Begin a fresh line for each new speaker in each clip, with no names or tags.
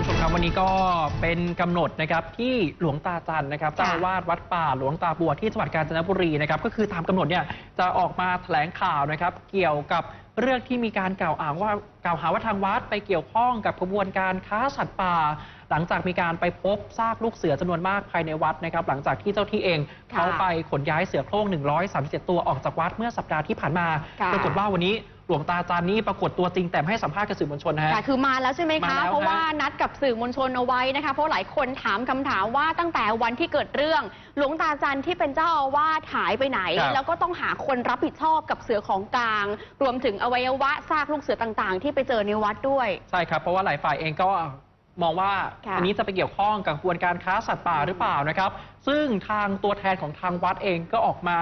คุณผู้ชมครับวันนี้ก็เป็นกำหนดนะครับที่หลวงตาจันนะครับเจ้าอาวาสวัดป่าหลวงตาบัวที่จังหวัดกาญจนบุรีนะครับก็คือตามกำหนดเนี่ยจะออกมาแถลงข่าวนะครับ เกี่ยวกับเรื่องที่มีการกล่าวอ้างว่ากล่าวหาว่าทางวัดไปเกี่ยวข้องกับกระบวนการค้าสัตว์ป่า หลังจากมีการไปพบซากลูกเสือจำนวนมากภายในวัดนะครับ หลังจากที่เจ้าที่เอง
ค่ะ
เขาไปขนย้ายเสือโคร่ง 137 ตัวออกจากวัดเมื่อสัปดาห์ที่ผ่านมา
ค่ะ
ปรากฏว่าวันนี้ หลวงตาจารย์นี่ปรากฏตัวจริงแต่ไม่ให้สัมภาษณ์กับสื่อมวลชนนะฮะ
ค่ะคือมาแล้วใช่ไหม
มา
คะ
แล้ว
เพราะ
ฮะ
ว่านัดกับสื่อมวลชนเอาไว้นะคะ เพราะหลายคนถามคำถามว่าตั้งแต่วันที่เกิดเรื่อง หลวงตาจันที่เป็นเจ้าอาวาสหายไปไหน
ครับ
แล้วก็ต้องหาคนรับผิดชอบกับเสือของกลาง รวมถึงอวัยวะซากลูกเสือต่างๆ ที่ไปเจอในวัดด้วย
ใช่ครับเพราะว่าหลายฝ่ายเองก็มองว่า
ค่ะ
อันนี้จะไปเกี่ยวข้องกับกระบวนการค้าสัตว์ป่าหรือเปล่านะครับ ซึ่งทางตัวแทนของทางวัดเองก็ออกมา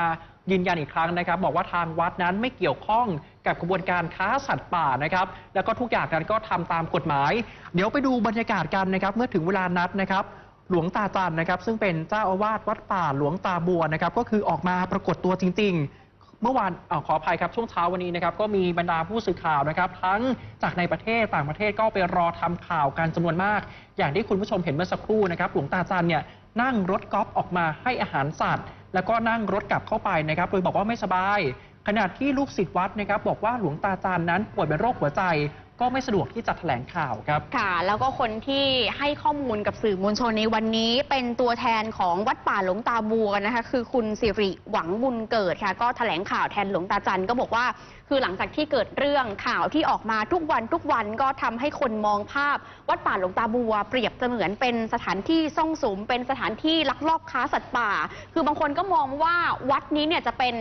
ยืนยันอีกครั้งนะครับ บอกว่าทางวัดนั้นไม่เกี่ยวข้องกับกระบวนการค้าสัตว์ป่านะครับ แล้วก็ทุกอย่างนั้นก็ทำตามกฎหมาย เดี๋ยวไปดูบรรยากาศกันนะครับ เมื่อถึงเวลานัดนะครับ หลวงตาจันนะครับ ซึ่งเป็นเจ้าอาวาสวัดป่าหลวงตาบัวนะครับ ก็คือออกมาปรากฏตัวจริง ๆ เมื่อวานอขออภัยครับช่วงเช้าวันนี้นะครับ ก็มีบรรดาผู้สื่อข่าวนะครับ ทั้งจากในประเทศต่างประเทศก็ไปรอทำข่าวกันจำนวนมาก อย่างที่คุณผู้ชมเห็นเมื่อสักครู่นะครับ หลวงตาจันเนี่ยนั่งรถกอล์ฟออกมาให้อาหารสัตว์ แล้วก็นั่งรถกลับเข้าไปนะครับโดยบอกว่าไม่สบาย ขณะที่ลูกศิษย์วัดนะครับบอกว่าหลวงตาจานนั้นป่วยเป็นโรคหัวใจ ก็ไม่สะดวกที่จะแถลงข่าวครับ
ค่ะ แล้วก็คนที่ให้ข้อมูลกับสื่อมวลชนในวันนี้ เป็นตัวแทนของวัดป่าหลวงตาบัวนะคะ คือคุณสิริหวังบุญเกิดค่ะ ก็แถลงข่าวแทนหลวงตาจันก็บอกว่า คือหลังจากที่เกิดเรื่องข่าวที่ออกมาทุกวันทุกวันก็ทำให้คนมองภาพ วัดป่าหลวงตาบัว เปรียบเสมือนเป็นสถานที่ซ่องสุมเป็นสถานที่ลักลอบค้าสัตว์ป่า คือบางคนก็มองว่าวัดนี้เนี่ยจะเป็น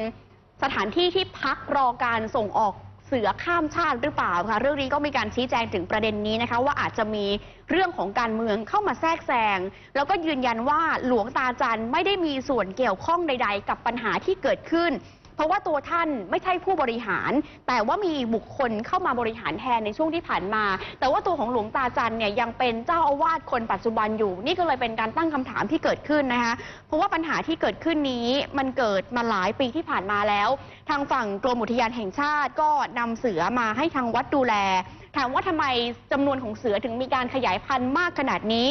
สถานที่ที่พักรอการส่งออก เสือข้ามชาติหรือเปล่าคะเรื่องนี้ก็มีการชี้แจงถึงประเด็นนี้นะคะ ว่าอาจจะมีเรื่องของการเมืองเข้ามาแทรกแซงแล้วก็ยืนยันว่าหลวงตาจันไม่ได้มีส่วนเกี่ยวข้องใด ๆ กับปัญหาที่เกิดขึ้น เพราะว่าตัวท่านไม่ใช่ผู้บริหาร แต่ว่ามีบุคคลเข้ามาบริหารแทนในช่วงที่ผ่านมา แต่ว่าตัวของหลวงตาจันเนี่ยยังเป็นเจ้าอาวาสคนปัจจุบันอยู่ นี่ก็เลยเป็นการตั้งคำถามที่เกิดขึ้นนะคะ เพราะว่าปัญหาที่เกิดขึ้นนี้มันเกิดมาหลายปีที่ผ่านมาแล้ว ทางฝั่งกรมอุทยานแห่งชาติก็นำเสือมาให้ทางวัดดูแล ถามว่าทำไมจำนวนของเสือถึงมีการขยายพันธุ์มากขนาดนี้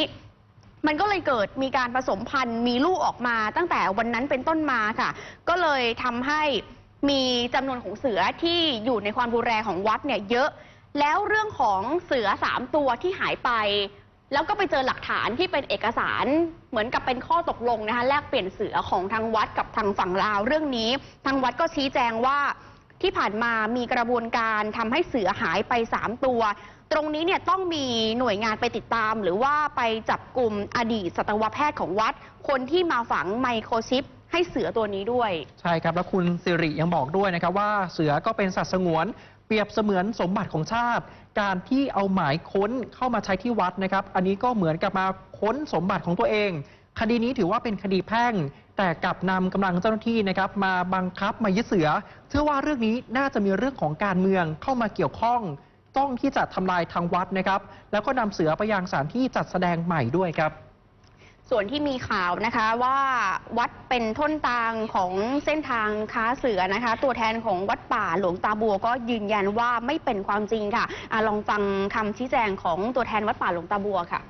มันก็เลยเกิดมีการผสมพันธุ์มีลูกออกมาตั้งแต่วันนั้นเป็นต้นมาค่ะ ก็เลยทำให้มีจำนวนของเสือที่อยู่ในความดูแลของวัดเนี่ยเยอะ แล้วเรื่องของเสือสามตัวที่หายไป แล้วก็ไปเจอหลักฐานที่เป็นเอกสารเหมือนกับเป็นข้อตกลงนะคะแลกเปลี่ยนเสือของทางวัดกับทางฝั่งลาวเรื่องนี้ ทางวัดก็ชี้แจงว่า ที่ผ่านมามีกระบวนการทำให้เสือหายไป 3 ตัว ตรงนี้เนี่ยต้องมีหน่วยงานไปติดตาม หรือว่าไปจับกลุ่มอดีตสัตวแพทย์ของวัด คนที่มาฝังไมโครชิปให้เสือตัวนี้ด้วย
ใช่ครับ แล้วคุณสิริยังบอกด้วยนะครับว่าเสือก็เป็นสัตว์สงวนเปรียบเสมือนสมบัติของชาติ การที่เอาหมายค้นเข้ามาใช้ที่วัดนะครับ อันนี้ก็เหมือนกับมาค้นสมบัติของตัวเอง คดีนี้ถือว่าเป็นคดีแพ่ง แต่กลับนำกำลังเจ้าหน้าที่นะครับมาบังคับมายึดเสือ เชื่อว่าเรื่องนี้น่าจะมีเรื่องของการเมืองเข้ามาเกี่ยวข้อง ต้องที่จะทำลายทางวัดนะครับ แล้วก็นำเสือไปยังสถานที่จัดแสดงใหม่ด้วยครับ
ส่วนที่มีข่าวนะคะว่าวัดเป็นต้นตางของเส้นทางค้าเสือนะคะ ตัวแทนของวัดป่าหลวงตาบัวก็ยืนยันว่าไม่เป็นความจริงค่ะอะลองฟังคำชี้แจงของตัวแทนวัดป่าหลวงตาบัวค่ะ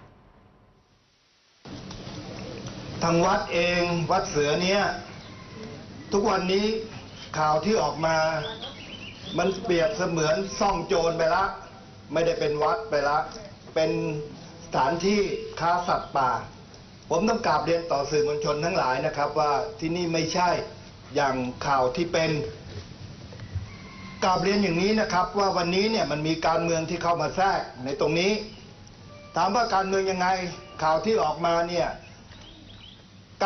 ทางวัดเองวัดเสือเนี้ยทุกวันนี้ข่าวที่ออกมา มันเปรียบเสมือนซ่องโจรไปละ ไม่ได้เป็นวัดไปละ เป็นสถานที่ค้าสัตว์ป่า ผมต้องกราบเรียนต่อสื่อมวลชนทั้งหลายนะครับ ว่าที่นี่ไม่ใช่อย่างข่าวที่เป็นกราบเรียนอย่างนี้นะครับ ว่าวันนี้เนี่ยมันมีการเมืองที่เข้ามาแทรกในตรงนี้ ถามว่าการเมืองยังไงข่าวที่ออกมาเนี่ย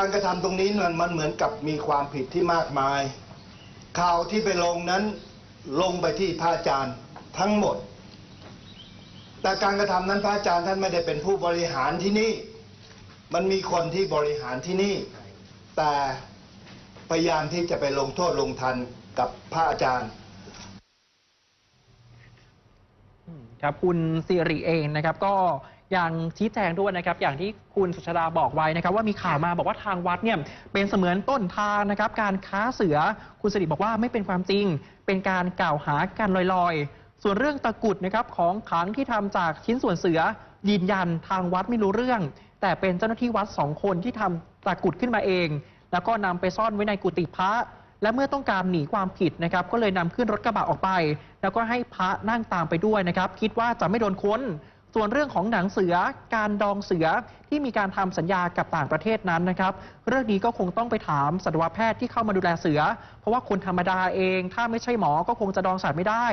การกระทำตรงนี้มันมันเหมือนกับมีความผิดที่มากมาย ข่าวที่ไปลงนั้นลงไปที่พระอาจารย์ทั้งหมด แต่การกระทำนั้นพระอาจารย์ท่านไม่ได้เป็นผู้บริหารที่นี่ มันมีคนที่บริหารที่นี่ แต่พยายามที่จะไปลงโทษลงทันกับพระอาจารย์
ครับคุณสิริเองนะครับก็ อยังชี้แจงด้วยนะครับ อย่างที่คุณสุชาดาบอกไว้นะครับ ว่ามีข่าวมาบอกว่าทางวัดเนี่ยเป็นเสมือนต้นทางนะครับ การค้าเสือคุณสิริบอกว่าไม่เป็นความจริง เป็นการกล่าวหากันลอยๆ ส่วนเรื่องตะกุดนะครับของขังที่ทำจากชิ้นส่วนเสือยืนยันทางวัดไม่รู้เรื่อง แต่เป็นเจ้าหน้าที่วัดสองคนที่ทำตะกุดขึ้นมาเอง แล้วก็นำไปซ่อนไว้ในกุฏิพระและเมื่อต้องการหนีความผิดนะครับ ก็เลยนำขึ้นรถกระบะออกไป แล้วก็ให้พระนั่งตามไปด้วยนะครับ คิดว่าจะไม่โดนค้น ส่วนเรื่องของหนังเสือการดองเสือที่มีการทำสัญญากับต่างประเทศนั้นนะครับ เรื่องนี้ก็คงต้องไปถามสัตวแพทย์ที่เข้ามาดูแลเสือ เพราะว่าคนธรรมดาเอง ถ้าไม่ใช่หมอก็คงจะดองสัตว์ไม่ได้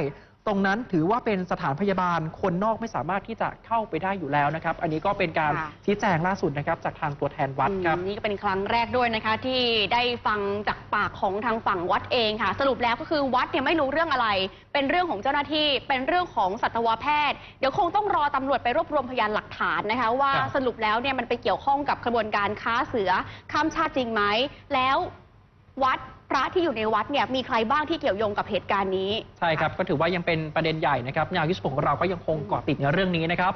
ตรงนั้นถือว่าเป็นสถานพยาบาลคนนอกไม่สามารถที่จะเข้าไปได้อยู่แล้วนะครับ อันนี้ก็เป็นการ
ค่ะ
ชี้แจงล่าสุดนะครับจากทางตัวแทนวัดครับ
อืมนี่ก็เป็นครั้งแรกด้วยนะคะ ที่ได้ฟังจากปากของทางฝั่งวัดเองค่ะ สรุปแล้วก็คือวัดเนี่ยไม่รู้เรื่องอะไร เป็นเรื่องของเจ้าหน้าที่ เป็นเรื่องของสัตวแพทย์ เดี๋ยวคงต้องรอตำรวจไปรวบรวมพยานหลักฐานนะคะ ว่า
ครับ
สรุปแล้วเนี่ยมันไปเกี่ยวข้องกับกระบวนการค้าเสือข้ามชาติจริงไหมแล้ววัด พระที่อยู่ในวัดเนี่ยมีใครบ้างที่เกี่ยวโยงกับเหตุการณ์นี้
ใช่ครับ ก็ถือว่ายังเป็นประเด็นใหญ่นะครับงานวิสของเราก็ยังคงเกาะติดในเรื่องนี้นะครับ